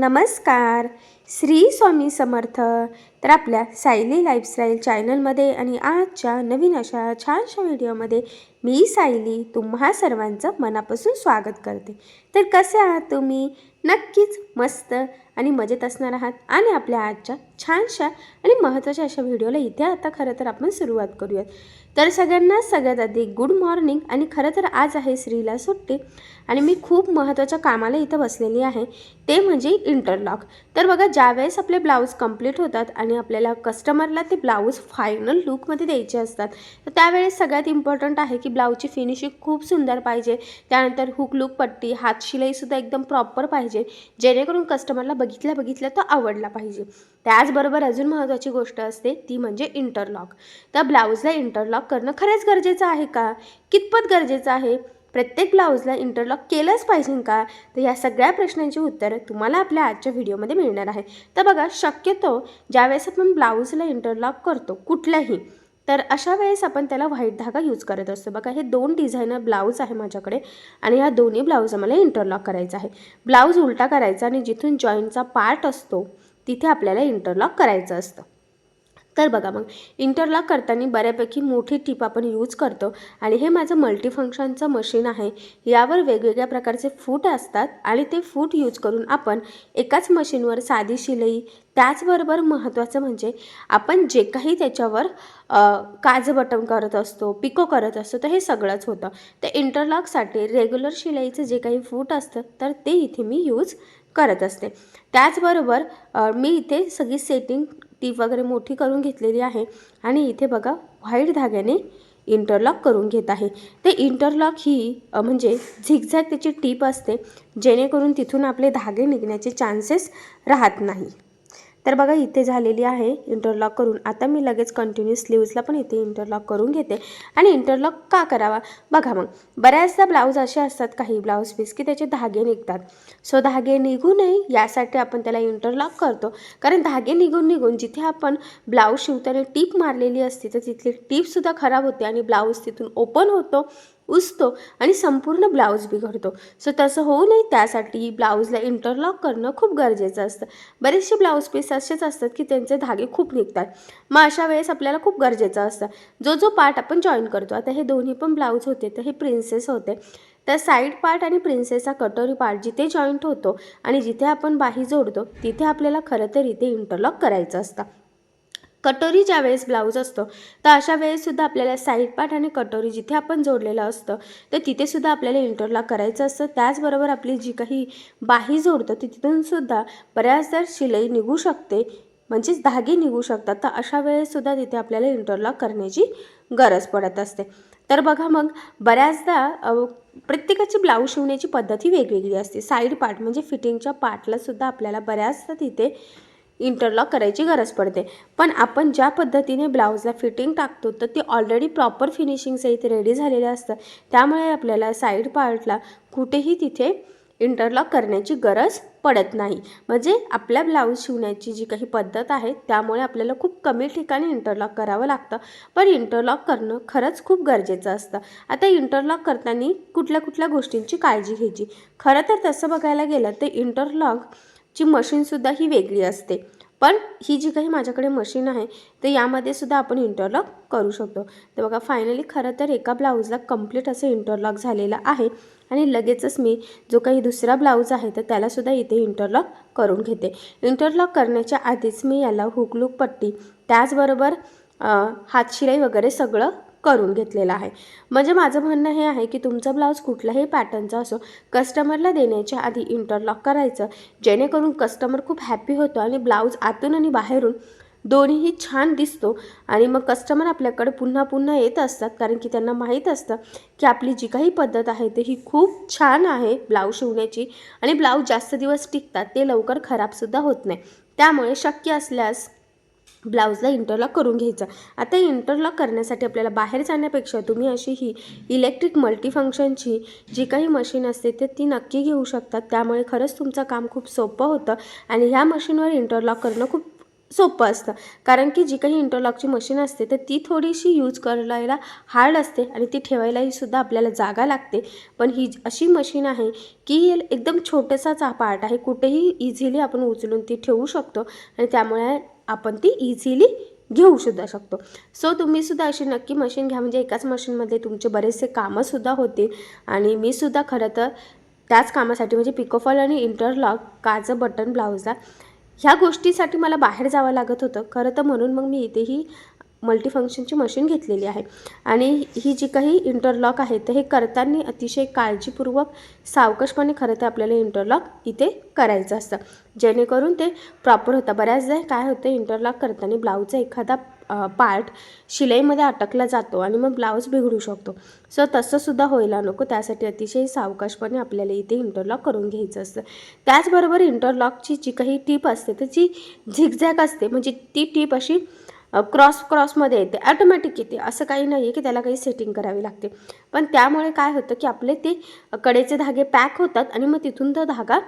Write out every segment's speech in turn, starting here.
नमस्कार. श्री स्वामी समर्थ. तर आपल्या सायली लाईफस्टाईल चॅनलमध्ये आणि आजच्या नवीन अशा छानशा व्हिडिओमध्ये मी सायली तुम्हा सर्वांचं मनापासून स्वागत करते. तर कसे आहात तुम्ही? नक्कीच मस्त. आणि मजेत असणार आहात. आणि आपल्या आजच्या छानशा आणि महत्त्वाच्या अशा व्हिडिओला इथे आता खरं तर आपण सुरुवात करूयात. तर सगळ्यांना सगळ्यात आधी गुड मॉर्निंग आणि खरं तर आज आहे स्त्रीला सुट्टी आणि मी खूप महत्त्वाच्या कामाला इथं बसलेली आहे. ते म्हणजे इंटरलॉक तर बघा ज्यावेळेस आपले ब्लाऊज कंप्लीट होतात आणि आपल्याला कस्टमरला ते ब्लाऊज फायनल लुकमध्ये द्यायचे असतात तर त्यावेळेस सगळ्यात इम्पॉर्टंट आहे की ब्लाऊजची फिनिशिंग खूप सुंदर पाहिजे. त्यानंतर हुक लुक पट्टी हात शिलाईसुद्धा एकदम प्रॉपर पाहिजे जेणेकरून कस्टमरला बघितल्या बघितल्या तो आवडला पाहिजे. त्याचबरोबर अजून महत्त्वाची गोष्ट असते ती म्हणजे इंटरलॉक त्या ब्लाऊजला इंटरलॉक करणं खरंच गरजेचं आहे का? कितपत गरजेचं आहे? प्रत्येक ब्लाऊजला इंटरलॉक केलंच पाहिजे का? तर या सगळ्या प्रश्नांची उत्तरं तुम्हाला आपल्या आजच्या व्हिडिओमध्ये मिळणार आहे. तर बघा शक्यतो ज्यावेळेस आपण ब्लाऊजला इंटरलॉक करतो कुठल्याही तर अशा वेळेस आपण त्याला व्हाईट धागा यूज करत असतो. बघा हे दोन डिझायनर ब्लाऊज आहे माझ्याकडे आणि ह्या दोन्ही ब्लाऊज आम्हाला इंटरलॉक करायचा आहे. ब्लाऊज उलटा करायचा आणि जिथून जॉईंटचा पार्ट असतो तिथे आपल्याला इंटरलॉक करायचं असतं. तर बघा मग इंटरलॉक करताना बऱ्यापैकी मोठी टीप आपण यूज करतो आणि हे माझं मल्टीफंक्शनचं मशीन आहे. यावर वेगवेगळ्या प्रकारचे फूट असतात आणि ते फूट यूज करून आपण एकाच मशीनवर साधी शिलाई त्याचबरोबर महत्त्वाचं म्हणजे आपण जे काही त्याच्यावर काज बटन करत असतो पिको करत असतो तर हे सगळंच होतं. तर इंटरलॉकसाठी रेग्युलर शिलाईचं जे काही फूट असतं तर ते इथे मी यूज करत असते. त्याचबरोबर मी इथे सगळी सेटिंग टीप वगैरे मोठी करून घेतलेली आहे. आणि इथे बघा व्हाईट धाग्याने इंटरलॉक करून घेत आहे. ते इंटरलॉक ही म्हणजे झिगझॅग त्याची टीप असते जेणेकरून तिथून आपले धागे निघण्याचे चान्सेस राहत नाही. तर बघा इथे झालेली आहे इंटरलॉक करून. आता मी लगेच कंटिन्यू स्लीव्जला पण इथे इंटरलॉक करून घेते. आणि इंटरलॉक का करावा? बघा मग. बऱ्याचदा ब्लाऊज असे असतात काही ब्लाऊज पीस की त्याचे धागे निघतात. सो धागे निघू नये यासाठी आपण त्याला इंटरलॉक करतो. कारण धागे निघून निघून जिथे आपण ब्लाऊज शिवताना टीप मारलेली असते तर तिथली टीपसुद्धा खराब होते आणि ब्लाऊज तिथून ओपन होतो. उसतो आणि संपूर्ण ब्लाऊज बिघडतो. सो तसं होऊ नये त्यासाठी ब्लाऊजला इंटरलॉक करणं खूप गरजेचं असतं. बरेचसे ब्लाऊज पीस असेच असतात की त्यांचे धागे खूप निघतात. मग अशा वेळेस आपल्याला खूप गरजेचं असतं. जो जो पार्ट आपण जॉईन करतो आता हे दोन्ही पण ब्लाऊज होते तर हे प्रिन्सेस होते. तर साईड पार्ट आणि प्रिन्सेसचा कटोरी पार्ट जिथे जॉईंट होतो आणि जिथे आपण बाही जोडतो तिथे आपल्याला खरं तर इथे इंटरलॉक करायचं असतं. कटोरी ज्या वेळेस ब्लाऊज असतो तर अशा वेळेससुद्धा आपल्याला साईड पार्ट आणि कटोरी जिथे आपण जोडलेलं असतं तर तिथेसुद्धा आपल्याला इंटरलॉक करायचं असतं. त्याचबरोबर आपली जी काही बाही जोडतो ती तिथूनसुद्धा बऱ्याचदा शिलाई निघू शकते म्हणजेच धागे निघू शकतात. तर अशा वेळेससुद्धा तिथे आपल्याला इंटरलॉक करण्याची गरज पडत असते. तर बघा मग बऱ्याचदा प्रत्येकाची ब्लाऊज शिवण्याची पद्धत ही वेगवेगळी असते. साईड पार्ट म्हणजे फिटिंगच्या पार्टलासुद्धा आपल्याला बऱ्याचदा तिथे इंटरलॉक करायची गरज पडते. पण आपण ज्या पद्धतीने ब्लाऊजला फिटिंग टाकतो तर ती ऑलरेडी प्रॉपर फिनिशिंगचं रेडी झालेले असतं. त्यामुळे आपल्याला साईड पार्टला कुठेही तिथे इंटरलॉक करण्याची गरज पडत नाही. म्हणजे आपल्या ब्लाऊज शिवण्याची जी काही पद्धत आहे त्यामुळे आपल्याला खूप कमी ठिकाणी इंटरलॉक करावं लागतं. पण इंटरलॉक करणं खरंच खूप गरजेचं असतं. आता इंटरलॉक करताना कुठल्या कुठल्या गोष्टींची काळजी घ्यायची? खरं तर तसं बघायला गेलं तर इंटरलॉक ची मशीनसुद्धा ही वेगळी असते. पण ही जी काही माझ्याकडे मशीन आहे तर यामध्ये सुद्धा आपण इंटरलॉक करू शकतो. तर बघा फायनली खरं तर एका ब्लाऊजला कंप्लीट असं इंटरलॉक झालेलं आहे आणि लगेचच मी जो काही दुसरा ब्लाऊज आहे तर त्यालासुद्धा इथे इंटरलॉक करून घेते. इंटरलॉक करण्याच्या आधीच मी याला हुकलूक पट्टी त्याचबरोबर हातशिलाई वगैरे सगळं करून घेतलेला आहे. म्हणजे माझं म्हणणं हे आहे की तुमचा ब्लाऊज कुठल्याही पॅटर्नचा असो कस्टमरला देण्याच्या आधी इंटरलॉक करायचं. जेणेकरून कस्टमर खूप हॅपी होतो आणि ब्लाऊज आतून आणि बाहेरून दोन्हीही छान दिसतो आणि मग कस्टमर आपल्याकडे पुन्हा पुन्हा येत असतात कारण की त्यांना माहीत असतं की आपली जी काही पद्धत आहे ते ही खूप छान आहे ब्लाऊज शिवण्याची आणि ब्लाऊज जास्त दिवस टिकतात ते लवकर खराबसुद्धा होत नाही. त्यामुळे शक्य असल्यास ब्लाऊजला इंटरलॉक करून घ्यायचं. आता इंटरलॉक करण्यासाठी आपल्याला बाहेर जाण्यापेक्षा तुम्ही अशी ही इलेक्ट्रिक मल्टीफंक्शनची जी काही मशीन असते ते ती नक्की घेऊ शकतात त्यामुळे खरंच तुमचं काम खूप सोपं होतं आणि ह्या मशीनवर इंटरलॉक करणं खूप सोपं असतं. कारण की जी काही इंटरलॉकची मशीन असते तर ती थोडीशी यूज करायला हार्ड असते आणि ती ठेवायलाही सुद्धा आपल्याला जागा लागते. पण ही अशी मशीन आहे की एकदम छोटासाच हा पार्ट आहे. कुठेही इझिली आपण उचलून ती ठेवू शकतो आणि त्यामुळे आपण ती इझिली घेऊसुद्धा शकतो. सो तुम्हीसुद्धा अशी नक्की मशीन घ्या. म्हणजे एकाच मशीनमध्ये तुमचे बरेचसे कामंसुद्धा होतील. आणि मी सुद्धा खरं तर त्याच कामासाठी म्हणजे पिकोफॉल आणि इंटरलॉक काचं बटन ब्लाऊजला ह्या गोष्टीसाठी मला बाहेर जावं लागत होतं. खरं तर म्हणून मग मी इथेही मल्टीफंक्शनची मशीन घेतलेली आहे. आणि ही जी काही इंटरलॉक आहे तर हे करताना अतिशय काळजीपूर्वक सावकाशपणे खरं तर आपल्याला इंटरलॉक इथे करायचं असतं. जेणेकरून ते प्रॉपर होतं. बऱ्याचदा काय होतं इंटरलॉक करताना ब्लाऊजचा एखादा पार्ट शिलाईमध्ये अटकला जातो आणि मग ब्लाऊज बिघडू शकतो. सो तसंसुद्धा व्हायला नको. त्यासाठी अतिशय सावकाशपणे आपल्याला इथे इंटरलॉक करून घ्यायचं असतं. त्याचबरोबर इंटरलॉकची जी काही टीप असते तर जी झिगझॅग असते म्हणजे ती टीप अशी क्रॉस क्रॉसमध्ये येते ॲटोमॅटिक येते. असं काही नाही आहे की त्याला काही सेटिंग करावी लागते. पण त्यामुळे काय होतं की आपले ते कडेचे धागे पॅक होतात आणि मग तिथून तो धागा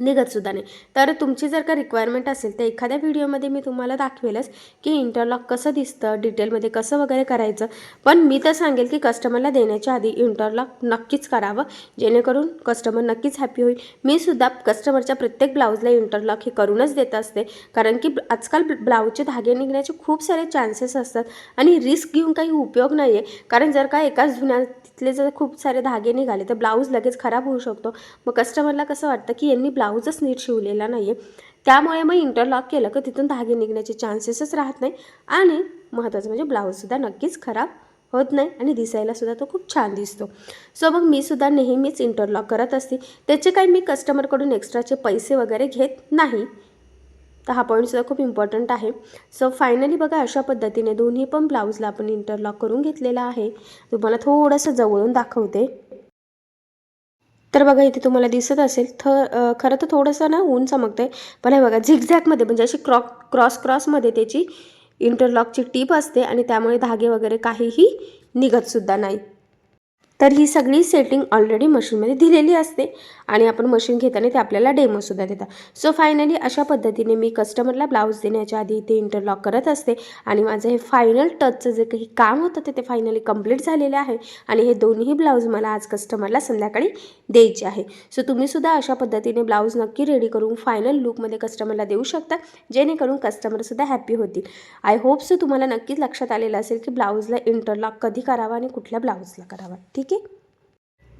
निघतसुद्धा नाही. तर तुमची जर का रिक्वायरमेंट असेल तर एखाद्या व्हिडिओमध्ये मी तुम्हाला दाखवेलच की इंटरलॉक कसं दिसतं डिटेलमध्ये कसं वगैरे करायचं. पण मी तर सांगेल की कस्टमरला देण्याच्या आधी इंटरलॉक नक्कीच करावं. जेणेकरून कस्टमर नक्कीच हॅपी होईल. मी सुद्धा कस्टमरच्या प्रत्येक ब्लाऊजला इंटरलॉक हे करूनच देत असते. कारण की आजकाल ब्लाऊजचे धागे निघण्याचे खूप सारे चान्सेस असतात. आणि रिस्क घेऊन काही उपयोग नाही आहे कारण जर का एकाच तिथले जर खूप सारे धागे निघाले तर ब्लाऊज लगेच खराब होऊ शकतो. मग कस्टमरला कसं वाटतं की यांनी ब्लाऊजच नीट शिवलेला नाही आहे त्यामुळे मग इंटरलॉक केलं की तिथून धागे निघण्याचे चान्सेसच राहत नाही. आणि महत्त्वाचं म्हणजे ब्लाऊजसुद्धा नक्कीच खराब होत नाही आणि दिसायलासुद्धा तो खूप छान दिसतो. सो मग मी सुद्धा नेहमीच इंटरलॉक करत असते. त्याचे काही मी कस्टमरकडून एक्स्ट्राचे पैसे वगैरे घेत नाही. तर हा पॉईंटसुद्धा खूप इम्पॉर्टंट आहे. सो फायनली बघा अशा पद्धतीने दोन्ही पण ब्लाऊजला आपण इंटरलॉक करून घेतलेला आहे. तुम्हाला थोडंसं जवळून दाखवते. तर बघा इथे तुम्हाला दिसत असेल थ खरं तर थोडंसं ना ऊन चमकतंय. पण हे बघा झिगझॅगमध्ये म्हणजे अशी क्रॉ क्रॉस क्रॉसमध्ये त्याची इंटरलॉकची टीप असते आणि त्यामुळे धागे वगैरे काहीही निघतसुद्धा नाही. तर ही सगळी सेटिंग ऑलरेडी मशीनमध्ये दिलेली असते आणि आपण मशीन घेताना ते आपल्याला डेमोसुद्धा देतात. सो फायनली अशा पद्धतीने मी कस्टमरला ब्लाऊज देण्याच्या आधी ते इंटरलॉक करत असते आणि माझं हे फायनल टचचं जे काही काम होतं ते ते फायनली कंप्लीट झालेले आहे आणि हे दोन्ही ब्लाऊज मला आज कस्टमरला संध्याकाळी द्यायचे आहे. सो तुम्हीसुद्धा अशा पद्धतीने ब्लाऊज नक्की रेडी करून फायनल लुकमध्ये कस्टमरला देऊ शकता जेणेकरून कस्टमरसुद्धा हॅपी होतील. आय होप सो तुम्हाला नक्कीच लक्षात आलेलं असेल की ब्लाऊजला इंटरलॉक कधी करावा आणि कुठल्या ब्लाऊजला करावा. ठीक ठीक आहे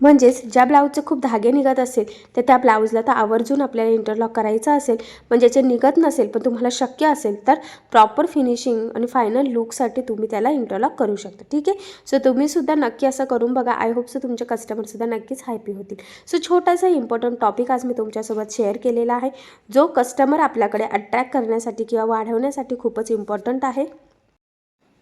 म्हणजेच ज्या ब्लाऊजचे खूप धागे निघत असेल तर त्या ब्लाऊजला तर आवर्जून आपल्याला इंटरलॉक करायचं असेल. म्हणजे जे निघत नसेल पण तुम्हाला शक्य असेल तर प्रॉपर फिनिशिंग आणि फायनल लुकसाठी तुम्ही त्याला इंटरलॉक करू शकता. ठीक आहे? सो तुम्हीसुद्धा नक्की असं करून बघा. आय होप सो तुमचे कस्टमरसुद्धा नक्कीच हॅपी होतील. सो छोटासा इम्पॉर्टंट टॉपिक आज मी तुमच्यासोबत शेअर केलेला आहे. जो कस्टमर आपल्याकडे अट्रॅक्ट करण्यासाठी किंवा वाढवण्यासाठी खूपच इम्पॉर्टंट आहे.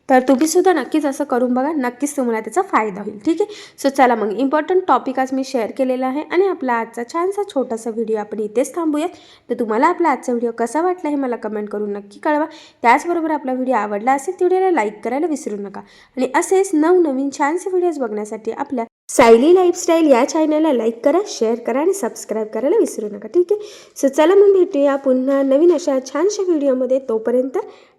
तर तुम्ही सुद्धा नक्कीच असं करून बघा. नक्कीच तुम्हाला त्याचा फायदा होईल. ठीक आहे? सो चला मग इम्पॉर्टंट टॉपिक आज मी शेअर केलेला आहे आणि आपला आजचा छानसा छोटासा व्हिडिओ आपण इथेच थांबूयात. तर तुम्हाला आपला आजचा व्हिडिओ कसा वाटला हे मला कमेंट करून नक्की कळवा. त्याचबरोबर आपला व्हिडिओ आवडला असेल तर व्हिडिओला लाईक करायला विसरू नका. आणि असेच नवनवीन छानसे व्हिडिओज बघण्यासाठी आपल्या सायली लाईफस्टाईल या चॅनलला लाईक करा शेअर करा आणि सबस्क्राईब करायला विसरू नका. ठीक आहे? सो चला मग भेटूया पुन्हा नवीन अशा छानशा व्हिडिओमध्ये तोपर्यंत